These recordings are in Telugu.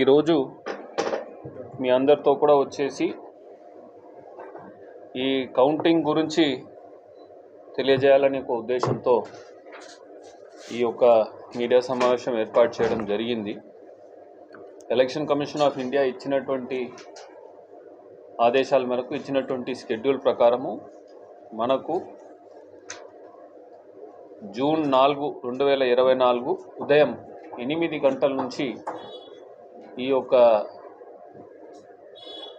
ఈరోజు మీ అందరితో కూడా వచ్చేసి ఈ కౌంటింగ్ గురించి తెలియజేయాలనే ఒక ఉద్దేశంతో ఈ యొక్క మీడియా సమావేశం ఏర్పాటు చేయడం జరిగింది. ఎలక్షన్ కమిషన్ ఆఫ్ ఇండియా ఇచ్చినటువంటి ఆదేశాల మేరకు ఇచ్చినటువంటి షెడ్యూల్ ప్రకారము మనకు జూన్ నాలుగు రెండు వేల ఇరవై నాలుగు ఉదయం ఎనిమిది గంటల నుంచి ఈ యొక్క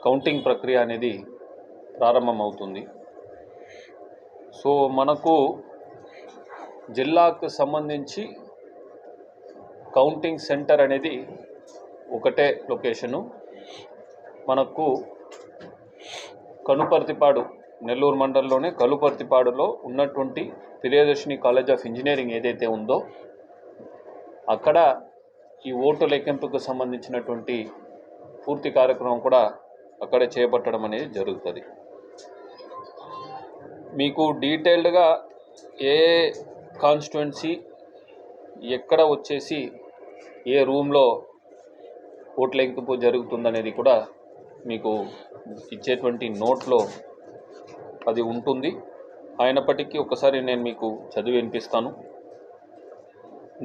కౌంటింగ్ ప్రక్రియ అనేది ప్రారంభమవుతుంది. సో మనకు జిల్లాకు సంబంధించి కౌంటింగ్ సెంటర్ అనేది ఒకటే లొకేషను మనకు కనుపర్తిపాడు నెల్లూరు మండలంలోనే కలుపర్తిపాడులో ఉన్నటువంటి ప్రియదర్శిని కాలేజ్ ఆఫ్ ఇంజనీరింగ్ ఏదైతే ఉందో అక్కడ ఈ ఓటు లెక్కింపుకు సంబంధించినటువంటి పూర్తి కార్యక్రమం కూడా అక్కడే చేపట్టడం అనేది జరుగుతుంది. మీకు డీటెయిల్డ్గా ఏ కాన్స్టిట్యున్సీ ఎక్కడ వచ్చేసి ఏ రూమ్లో ఓట్ల లెక్కింపు జరుగుతుందనేది కూడా మీకు ఇచ్చేటువంటి నోట్లో అది ఉంటుంది. అయినప్పటికీ ఒకసారి నేను మీకు చదివి వినిపిస్తాను.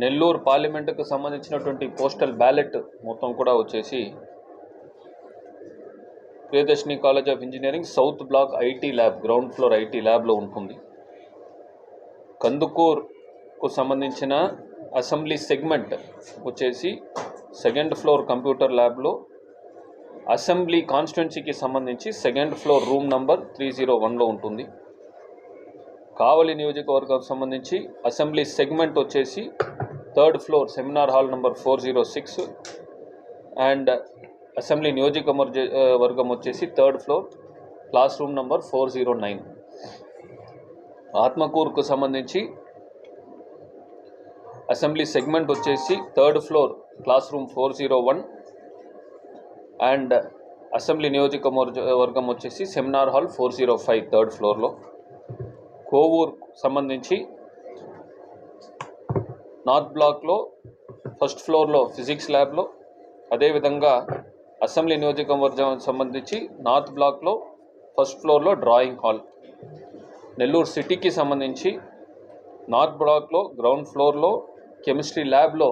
నెల్లూరు పార్లమెంటుకు సంబంధించినటువంటి పోస్టల్ బ్యాలెట్ మొత్తం కూడా వచ్చేసి Priyadarshini college of engineering south block IT lab ground floor IT ల్యాబ్లో ఉంటుంది. కందుకూర్కు సంబంధించిన అసెంబ్లీ సెగ్మెంట్ వచ్చేసి సెకండ్ ఫ్లోర్ కంప్యూటర్ ల్యాబ్లో అసెంబ్లీ కాన్స్టిట్యున్సీకి సంబంధించి second floor room number three zero వన్లో ఉంటుంది. కావలి నియోజకవర్గం సంబంధించి అసెంబ్లీ సెగ్మెంట్ వచ్చేసి third floor seminar hall number four zero six and assembly నియోజకవర్గ వర్గం వచ్చేసి third floor class room number four zero nine ఆత్మకూరుకు సంబంధించి అసెంబ్లీ సెగ్మెంట్ వచ్చేసి third floor class room four zero one and assembly నియోజకవర్గ వర్గం వచ్చేసి seminar hall four zero five third ఫ్లోర్లో కోవూర్ సంబంధించి నార్త్ బ్లాక్లో ఫస్ట్ ఫ్లోర్లో ఫిజిక్స్ ల్యాబ్లో అదేవిధంగా అసెంబ్లీ నియోజకవర్గం సంబంధించి నార్త్ బ్లాక్లో ఫస్ట్ ఫ్లోర్లో డ్రాయింగ్ హాల్. నెల్లూరు సిటీకి సంబంధించి నార్త్ బ్లాక్లో గ్రౌండ్ ఫ్లోర్లో కెమిస్ట్రీ ల్యాబ్లో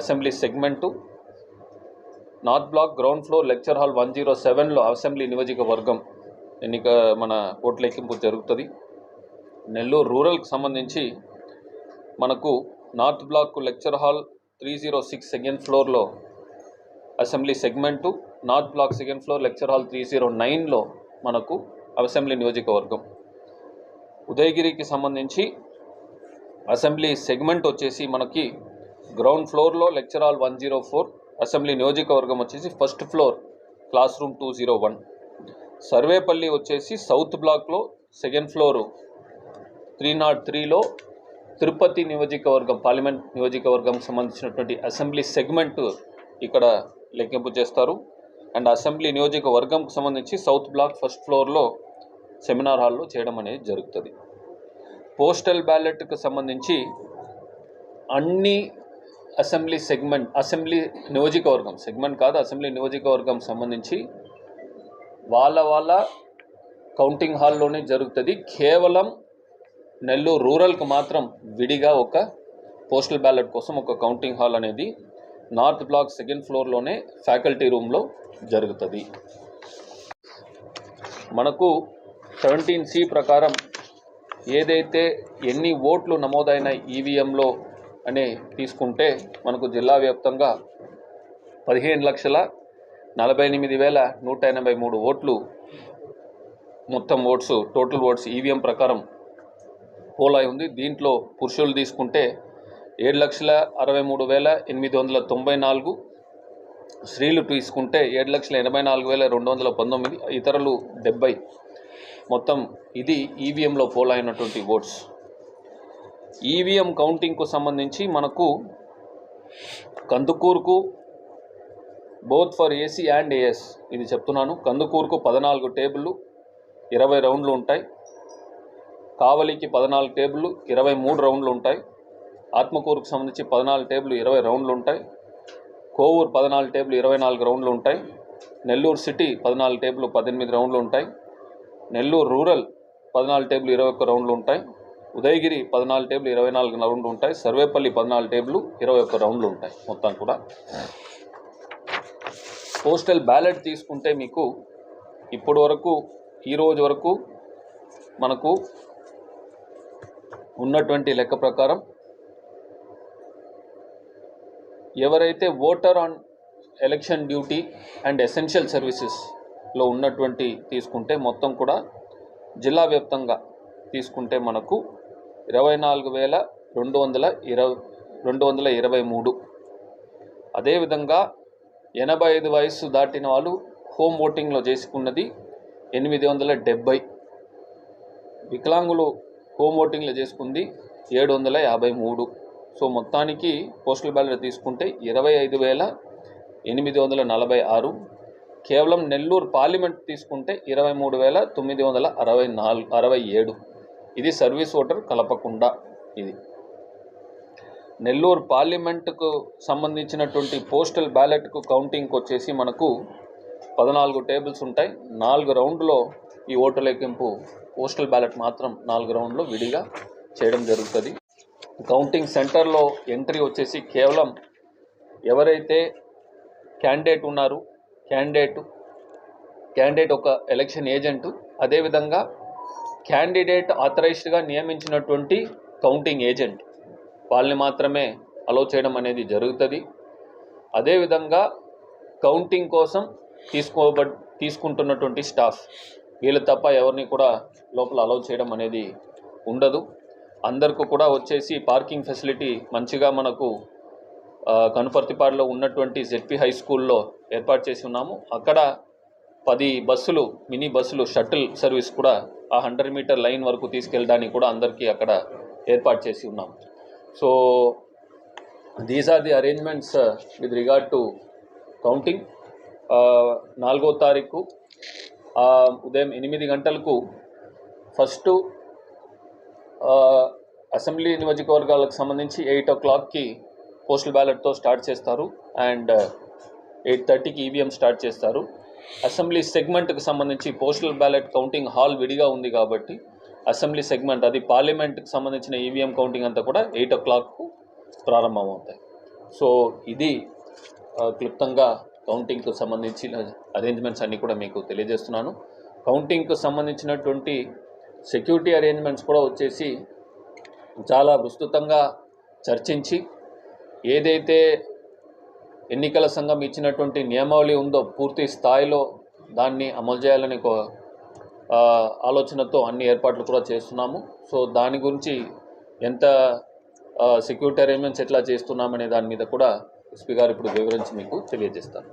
assembly segment. North block ground floor lecture hall one zero సెవెన్లో అసెంబ్లీ నియోజకవర్గం ఎన్నిక మన ఓట్ల లెక్కింపు జరుగుతుంది. నెల్లూరు రూరల్కి సంబంధించి మనకు north block lecture hall three zero six second ఫ్లోర్లో assembly segment north block second floor lecture hall three zero నైన్లో మనకు అసెంబ్లీ నియోజకవర్గం. ఉదయగిరికి సంబంధించి అసెంబ్లీ సెగ్మెంట్ వచ్చేసి మనకి గ్రౌండ్ ఫ్లోర్లో lecture hall one zero four assembly నియోజకవర్గం వచ్చేసి first floor class room two zero one. Sarvepalli వచ్చేసి సౌత్ బ్లాక్లో సెకండ్ ఫ్లోరు త్రీ నాట్ త్రీలో తిరుపతి నియోజకవర్గం పార్లమెంట్ నియోజకవర్గం సంబంధించినటువంటి అసెంబ్లీ సెగ్మెంట్ ఇక్కడ లెక్కింపు చేస్తారు. అండ్ అసెంబ్లీ నియోజకవర్గంకు సంబంధించి సౌత్ బ్లాక్ ఫస్ట్ ఫ్లోర్లో సెమినార్ హాల్లో చేయడం అనేది జరుగుతుంది. పోస్టల్ బ్యాలెట్కి సంబంధించి అన్ని అసెంబ్లీ సెగ్మెంట్ అసెంబ్లీ నియోజకవర్గం సెగ్మెంట్ కాదు అసెంబ్లీ నియోజకవర్గం సంబంధించి వాళ్ళ వాళ్ళ కౌంటింగ్ హాల్లోనే జరుగుతుంది. కేవలం నెల్లూరు రూరల్కి మాత్రం విడిగా ఒక పోస్టల్ బ్యాలెట్ కోసం ఒక కౌంటింగ్ హాల్ అనేది నార్త్ బ్లాక్ సెకండ్ ఫ్లోర్లోనే ఫ్యాకల్టీ రూమ్లో జరుగుతుంది. మనకు సెవెంటీన్ సి ప్రకారం ఏదైతే ఎన్ని ఓట్లు నమోదైన ఈవీఎంలో అనే తీసుకుంటే మనకు జిల్లా వ్యాప్తంగా పదిహేను లక్షల నలభై ఎనిమిది వేల నూట ఎనభై మూడు ఓట్లు మొత్తం ఓట్స్ టోటల్ ఓట్స్ ఈవీఎం ప్రకారం పోల్ అయి ఉంది. దీంట్లో పురుషులు తీసుకుంటే ఏడు లక్షల అరవై మూడు వేల ఎనిమిది వందల తొంభై నాలుగు స్త్రీలు తీసుకుంటే ఏడు లక్షల ఎనభై నాలుగు వేల రెండు వందల పంతొమ్మిది ఇతరులు డెబ్బై. మొత్తం ఇది ఈవీఎంలో పోల్ అయినటువంటి ఓట్స్. ఈవీఎం కౌంటింగ్కు సంబంధించి మనకు కందుకూరుకు both for AC and AS ఇది చెప్తున్నాను. కందుకూరుకు పద్నాలుగు టేబుళ్ళు ఇరవై రౌండ్లు ఉంటాయి. కావలికి పద్నాలుగు టేబుళ్ళు ఇరవై మూడు రౌండ్లు ఉంటాయి. ఆత్మకూరుకు సంబంధించి పద్నాలుగు టేబుల్ ఇరవై రౌండ్లు ఉంటాయి. కోవూరు పద్నాలుగు టేబుల్ ఇరవై నాలుగు రౌండ్లు ఉంటాయి. నెల్లూరు సిటీ పద్నాలుగు టేబుల్ పద్దెనిమిది రౌండ్లు ఉంటాయి. నెల్లూరు రూరల్ పద్నాలుగు టేబుల్ ఇరవై ఒక్క రౌండ్లు ఉంటాయి. ఉదయగిరి పద్నాలుగు టేబుల్ ఇరవై నాలుగు రౌండ్లు ఉంటాయి. సర్వేపల్లి పద్నాలుగు టేబుల్ ఇరవై ఒక్క రౌండ్లు ఉంటాయి మొత్తం కూడా. పోస్టల్ బ్యాలెట్ తీసుకుంటే మీకు ఇప్పటి వరకు ఈరోజు వరకు మనకు ఉన్నటువంటి లెక్క ప్రకారం ఎవరైతే voter on election duty and essential సర్వీసెస్లో ఉన్నటువంటి తీసుకుంటే మొత్తం కూడా జిల్లా వ్యాప్తంగా తీసుకుంటే మనకు ఇరవై నాలుగు వేల రెండు వందల ఇరవై రెండు వందల ఇరవై మూడు. అదేవిధంగా ఎనభై ఐదు వయస్సు దాటిన వాళ్ళు హోమ్ ఓటింగ్లో చేసుకున్నది ఎనిమిది వందల డెబ్బై. వికలాంగులు హోమ్ ఓటింగ్లో చేసుకుంది ఏడు వందల యాభై మూడు. సో మొత్తానికి పోస్టల్ బ్యాలెట్ తీసుకుంటే ఇరవై ఐదు వేల ఎనిమిది వందల నలభై ఆరు. కేవలం నెల్లూరు పార్లమెంట్ తీసుకుంటే ఇరవై మూడు వేల తొమ్మిది వందల అరవై నాలుగు అరవై ఏడు. ఇది సర్వీస్ ఓటర్ కలపకుండా ఇది. నెల్లూరు పార్లమెంటుకు సంబంధించినటువంటి పోస్టల్ బ్యాలెట్కు కౌంటింగ్కి వచ్చేసి మనకు పద్నాలుగు టేబుల్స్ ఉంటాయి. నాలుగు రౌండ్లో ఈ ఓటు లెక్కింపు పోస్టల్ బ్యాలెట్ మాత్రం నాలుగు రౌండ్లో విడిగా చేయడం జరుగుతుంది. కౌంటింగ్ సెంటర్లో ఎంట్రీ వచ్చేసి కేవలం ఎవరైతే క్యాండిడేట్ ఉన్నారు క్యాండిడేట్ క్యాండిడేట్ ఒక ఎలక్షన్ ఏజెంటు అదేవిధంగా క్యాండిడేట్ ఆథరైజ్డ్గా నియమించినటువంటి కౌంటింగ్ ఏజెంట్ వాళ్ళని మాత్రమే అలో చేయడం అనేది జరుగుతుంది. అదేవిధంగా కౌంటింగ్ కోసం తీసుకోబ తీసుకుంటున్నటువంటి స్టాఫ్ వీళ్ళు తప్ప ఎవరిని కూడా లోపల అలౌ చేయడం అనేది ఉండదు. అందరికీ కూడా వచ్చేసి పార్కింగ్ ఫెసిలిటీ మంచిగా మనకు కనుపర్తిపాడులో ఉన్నటువంటి జెడ్పీ హై స్కూల్లో ఏర్పాటు చేసి ఉన్నాము. అక్కడ పది బస్సులు మినీ బస్సులు షటిల్ సర్వీస్ కూడా ఆ హండ్రెడ్ మీటర్ లైన్ వరకు తీసుకెళ్ళడానికి కూడా అందరికీ అక్కడ ఏర్పాటు చేసి ఉన్నాం so these are the arrangements with regard to counting నాలుగో తారీఖు ఉదయం ఎనిమిది గంటలకు ఫస్ట్ అసెంబ్లీ నియోజకవర్గాలకు సంబంధించి ఎయిట్ ఓ క్లాక్కి పోస్టల్ బ్యాలెట్తో స్టార్ట్ చేస్తారు. అండ్ ఎయిట్ థర్టీకి ఈవీఎం స్టార్ట్ చేస్తారు. అసెంబ్లీ సెగ్మెంట్కి సంబంధించి పోస్టల్ బ్యాలెట్ కౌంటింగ్ హాల్ విడిగా ఉంది కాబట్టి అసెంబ్లీ సెగ్మెంట్ అది పార్లమెంట్కి సంబంధించిన ఈవీఎం కౌంటింగ్ అంతా కూడా ఎయిట్ ఓ క్లాక్కు ప్రారంభమవుతాయి. సో ఇది క్లుప్తంగా కౌంటింగ్కు సంబంధించిన అరేంజ్మెంట్స్ అన్నీ కూడా మీకు తెలియజేస్తున్నాను. కౌంటింగ్కు సంబంధించినటువంటి సెక్యూరిటీ అరేంజ్మెంట్స్ కూడా వచ్చేసి చాలా విస్తృతంగా చర్చించి ఏదైతే ఎన్నికల సంఘం ఇచ్చినటువంటి నియమావళి ఉందో పూర్తి స్థాయిలో దాన్ని అమలు చేయాలని ఒక ఆలోచనతో అన్ని ఏర్పాట్లు కూడా చేస్తున్నాము. సో దాని గురించి ఎంత సెక్యూరిటీ అరేంజ్మెంట్స్ ఎట్లా చేస్తున్నామనే దాని మీద కూడా ఎస్పీ గారు ఇప్పుడు వివరించి మీకు తెలియజేస్తాను